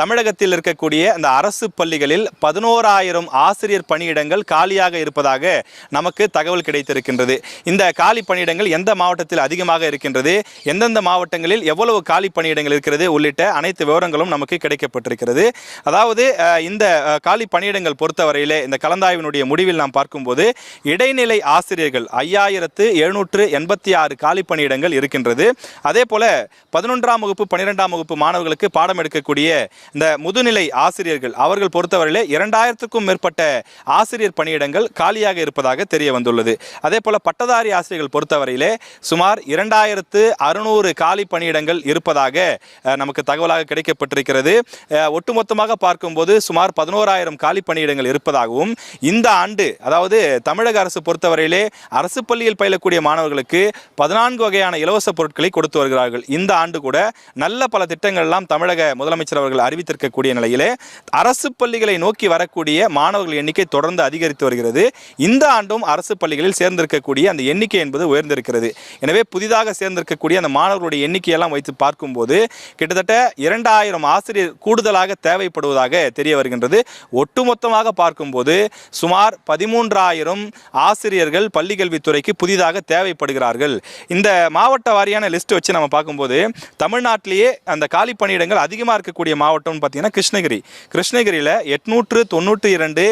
தமிழகத்தில் இருக்கக்கூடிய அந்த அரசு பள்ளிகளில் பதினோராயிரம் ஆசிரியர் பணியிடங்கள் காலியாக இருப்பதாக நமக்கு தகவல் கிடைத்திருக்கின்றது. இந்த காலி பணியிடங்கள் எந்த மாவட்டத்தில் அதிகமாக இருக்கின்றது? எந்தெந்த மாவட்டங்களில் எவ்வளவு காலி பணியிடங்கள் இருக்கிறது? உள்ளிட்ட அனைத்து விவரங்களும் நமக்கு கிடைக்கப்பட்டிருக்கிறது. அதாவது இந்த காலி பணியிடங்கள் பொறுத்தவரையிலே இந்த கலந்தாய்வினுடைய முடிவில் நாம் பார்க்கும்போது இடைநிலை ஆசிரியர்கள் ஐயாயிரத்து எழுநூற்று எண்பத்தி ஆறு காலி பணியிடங்கள் இருக்கின்றது. அதே போல பதினொன்றாம் வகுப்பு பன்னிரெண்டாம் வகுப்பு மாணவர்களுக்கு பாடம் எடுக்கக்கூடிய இந்த முதுநிலை ஆசிரியர்கள் அவர்கள் பொறுத்தவரையிலே இரண்டாயிரத்துக்கும் மேற்பட்ட ஆசிரியர் பணியிடங்கள் காலியாக இருப்பதாக தெரிய வந்துள்ளது. அதே போல பட்டதாரி ஆசிரியர்கள் பொறுத்தவரையிலே சுமார் இரண்டாயிரத்து அறுநூறு காலி பணியிடங்கள் இருப்பதாக நமக்கு தகவலாக கிடைக்கப்பட்டிருக்கிறது. ஒட்டுமொத்தமாக பார்க்கும்போது சுமார் பதினோராயிரம் காலி பணியிடங்கள் இருப்பதாகவும் இந்த ஆண்டு அதாவது தமிழக அரசு பொறுத்தவரையிலே அரசு பள்ளியில் பயிலக்கூடிய மாணவர்களுக்கு பதினான்கு வகையான இலவச பொருட்களை கொடுத்து வருகிறார்கள். இந்த ஆண்டு கூட நல்ல பல திட்டங்கள் எல்லாம் தமிழக முதலமைச்சர் அவர்கள் அறிவித்திருக்கக்கூடிய நிலையிலே அரசு பள்ளிகளை நோக்கி வரக்கூடிய மாணவர்கள் எண்ணிக்கை தொடர்ந்து அதிகரித்து வருகிறது. இந்த ஆண்டும் அரசு பள்ளிகளில் சேர்ந்திருக்கக்கூடிய அந்த எண்ணிக்கை என்பது உயர்ந்திருக்கிறது. எனவே புதிதாக சேர்ந்திருக்கக்கூடிய அந்த மாணவர்களுடைய எண்ணிக்கையெல்லாம் வைத்து பார்க்கும்போது கிட்டத்தட்ட இரண்டாயிரம் ஆசிரியர் கூடுதலாக தேவைப்படுவதாக தெரிய வருகின்றது. ஒட்டுமொத்தமாக பார்க்கும்போது சுமார் பதிமூன்றாயிரம் ஆசிரியர்கள் பள்ளிக்கல்வித்துறைக்கு புதிதாக தேவைப்படுகிறார்கள். இந்த மாவட்ட வாரியான லிஸ்ட் வச்சு நம்ம பார்க்கும்போது தமிழ்நாட்டிலேயே அந்த காலி பணியிடங்கள் அதிகமாக இருக்கக்கூடிய மாவட்டம்னு பார்த்தீங்கன்னா கிருஷ்ணகிரி. கிருஷ்ணகிரியில் எட்நூற்று தொண்ணூற்றி இரண்டு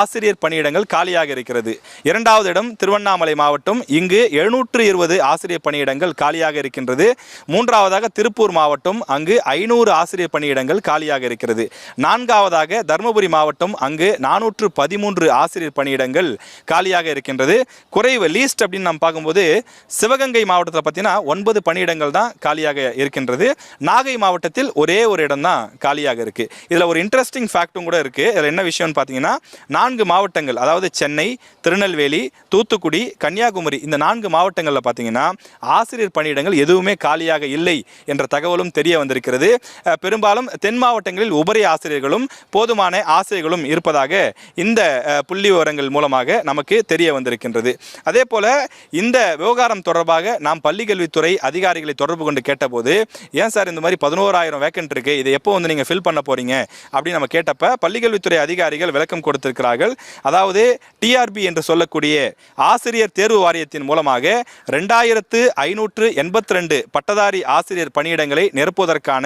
ஆசிரியர் பணியிடங்கள் காலியாக இருக்கிறது. இரண்டாவது இடம் திருவண்ணாமலை மாவட்டம். இங்கு எழுநூற்று இருபது ஆசிரியர் பணியிடங்கள் காலியாக இருக்கின்றது. மூன்றாவதாக திருப்பூர் மாவட்டம். அங்கு ஐநூறு ஆசிரியர் பணியிடங்கள் காலியாக இருக்கிறது. நான்காவதாக தருமபுரி மாவட்டம். அங்கு நானூற்று பதிமூன்று ஆசிரியர் பணியிடங்கள் காலியாக இருக்கின்றது. குறைவு லீஸ்ட் அப்படின்னு நம்ம பார்க்கும்போது சிவகங்கை மாவட்டத்தில் பார்த்தீங்கன்னா ஒன்பது பணியிடங்கள் தான் காலியாக இருக்கின்றது. நாகை மாவட்டத்தில் ஒரே ஒரு இடம் தான் காலியாக இருக்கு. இதில் ஒரு இன்ட்ரெஸ்டிங் ஃபேக்ட்டும் கூட இருக்கு. இதில் என்ன விஷயம்னு பார்த்தீங்கன்னா நான்கு மாவட்டங்கள் அதாவது சென்னை திருநெல்வேலி தூத்துக்குடி கன்னியாகுமரி இந்த நான்கு மாவட்டங்களில் பார்த்தீங்கன்னா ஆசிரியர் பணியிடங்கள் எதுவுமே காலியாக இல்லை என்ற தகவலும் தெரிய வந்திருக்கிறது. பெரும்பாலும் தென் மாவட்டங்களில் உபரி ஆசிரியர்களும் போதுமான ஆசிரியர்களும் இருப்பதாக இந்த புள்ளி விவரங்கள் மூலமாக நமக்கு தெரிய வந்திருக்கின்றது. அதே போல இந்த விவகாரம் தொடர்பாக நாம் பள்ளிக்கல்வித்துறை அதிகாரிகளை தொடர்பு கொண்டு கேட்டபோது ஏன் சார் இந்த மாதிரி பதினோராயிரம் வேக்கன்ட் இருக்கு? இதை எப்போ வந்து நீங்க ஃபில் பண்ண போறீங்க அப்படின்னு நம்ம கேட்டப்ப பள்ளிக்கல்வித்துறை அதிகாரிகள் விளக்கம் கொடுத்திருக்கிறார்கள். அதாவது டிஆர்பி என்று சொல்லக்கூடிய ஆசிரியர் தேர்வு வாரியத்தின் மூலமாக ரெண்டாயிரத்து ஐநூற்று எண்பத்தி ரெண்டு பட்டதாரி ஆசிரியர் பணியிடங்களை நிரப்புவதற்கான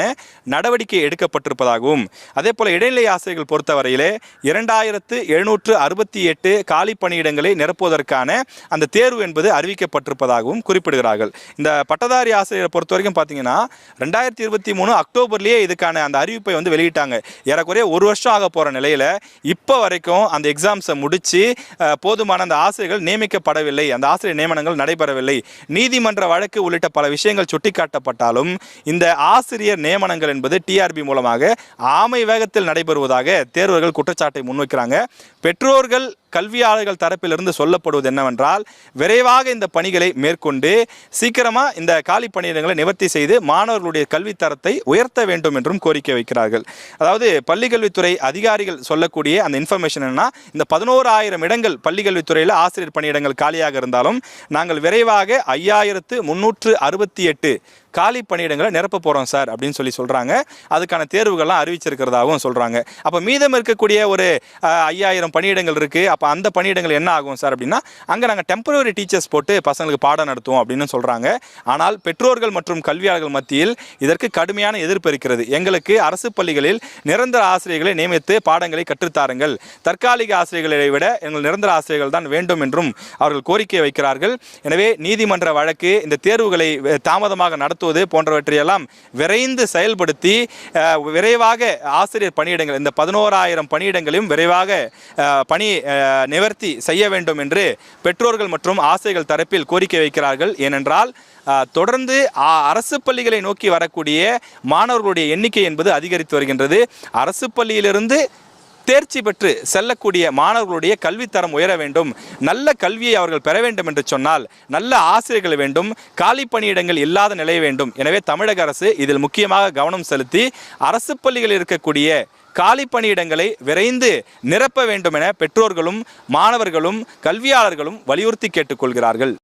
நடவடிக்கை எடுக்கப்பட்டிருப்பதாகவும் அதே போல இடைநிலை ஆசிரியர்கள் பொறுத்தவரையிலே இரண்டாயிரத்து எழுநூற்று அறுபத்தி எட்டு காலி பணியிடங்களை நிரப்புவதற்கான அந்த தேர்வு என்பது அறிவிக்கப்பட்டிருப்பதாகவும் குறிப்பிடுகிறார்கள். இந்த பட்டதாரி ஆசிரியரை பொறுத்த வரைக்கும் பார்த்தீங்கன்னா ரெண்டாயிரத்தி இருபத்தி மூணு அக்டோபர்லேயே இதுக்கான அந்த அறிவிப்பை வந்து வெளியிட்டாங்க. ஏறக்குறைய ஒரு வருஷம் ஆக போகிற நிலையில் இப்போ வரைக்கும் அந்த எக்ஸாம்ஸை முடித்து போதுமான அந்த ஆசிரியர்கள் நியமிக்கப்படவில்லை. அந்த ஆசிரியர் நியமனங்கள் நடைபெறவில்லை. நீதிமன்ற வழக்கு உள்ளிட்ட பல விஷயங்கள் சுட்டிக்காட்டப்பட்டாலும் இந்த ஆசிரியர் நியமனங்கள் என்பது டிஆர்பி மூலமாக ஆமை வேகத்தில் நடைபெறுவதாக தேர்வர்கள் குற்றச்சாட்டை முன்வைக்கிறாங்க. பெற்றோர்கள் கல்வியாளர்கள் தரப்பிலிருந்து சொல்லப்படுவது என்னவென்றால் விரைவாக இந்த பணிகளை மேற்கொண்டு சீக்கிரமாக இந்த காலி பணியிடங்களை நிவர்த்தி செய்து மாணவர்களுடைய கல்வி தரத்தை உயர்த்த வேண்டும் என்றும் கோரிக்கை வைக்கிறார்கள். அதாவது பள்ளிக்கல்வித்துறை அதிகாரிகள் சொல்லக்கூடிய அந்த இன்ஃபர்மேஷன் என்னன்னா இந்த பதினோராயிரம் இடங்கள் பள்ளிக்கல்வித்துறையில் ஆசிரியர் பணியிடங்கள் காலியாக இருந்தாலும் நாங்கள் விரைவாக ஐயாயிரத்து முன்னூற்று அறுபத்தி எட்டு காலி பணியிடங்களை நிரப்ப போகிறோம் சார் அப்படின்னு சொல்லி சொல்கிறாங்க அதுக்கான தேர்வுகள்லாம் அறிவிச்சிருக்கிறதாகவும் சொல்கிறாங்க அப்போ மீதம் இருக்கக்கூடிய ஒரு ஐயாயிரம் பணியிடங்கள் இருக்குது அப்போ அந்த பணியிடங்கள் என்ன ஆகும் சார் அப்படின்னா அங்கே நாங்கள் டெம்பரரி டீச்சர்ஸ் போட்டு பசங்களுக்கு பாடம் நடத்துவோம் அப்படின்னு சொல்கிறாங்க ஆனால் பெற்றோர்கள் மற்றும் கல்வியாளர்கள் மத்தியில் இதற்கு கடுமையான எதிர்ப்பு இருக்கிறது. எங்களுக்கு அரசு பள்ளிகளில் நிரந்தர ஆசிரியர்களை நியமித்து பாடங்களை கற்றுத்தாருங்கள். தற்காலிக ஆசிரியர்களை விட எங்கள் நிரந்தர ஆசிரியர்கள் தான் வேண்டும் என்றும் அவர்கள் கோரிக்கை வைக்கிறார்கள். எனவே நீதிமன்ற வழக்கு இந்த தேர்வுகளை தாமதமாக தாமதமாக நடத்துவது போன்றவற்றையெல்லாம் விரைந்து செயல்படுத்தி விரைவாக ஆசிரியர் பணியிடங்கள் இந்த பதினோராயிரம் பணியிடங்களையும் விரைவாக பணி நிவர்த்தி செய்ய வேண்டும் என்று பெற்றோர்கள் மற்றும் ஆசிரியர்கள் தரப்பில் கோரிக்கை வைக்கிறார்கள். ஏனென்றால் தொடர்ந்து அரசு பள்ளிகளை நோக்கி வரக்கூடிய மாணவர்களுடைய எண்ணிக்கை என்பது அதிகரித்து வருகின்றது. அரசு பள்ளியிலிருந்து தேர்ச்சி பெற்று செல்லக்கூடிய மாணவர்களுடைய கல்வித்தரம் உயர வேண்டும். நல்ல கல்வியை அவர்கள் பெற வேண்டும் என்று சொன்னால் நல்ல ஆசிரியர்கள் வேண்டும் காலி பணியிடங்கள் இல்லாத நிலை வேண்டும். எனவே தமிழக அரசு இதில் முக்கியமாக கவனம் செலுத்தி அரசு பள்ளிகளில் இருக்கக்கூடிய காலி பணியிடங்களை விரைந்து நிரப்ப வேண்டும் என பெற்றோர்களும் மாணவர்களும் கல்வியாளர்களும் வலியுறுத்தி கேட்டுக்கொள்கிறார்கள்.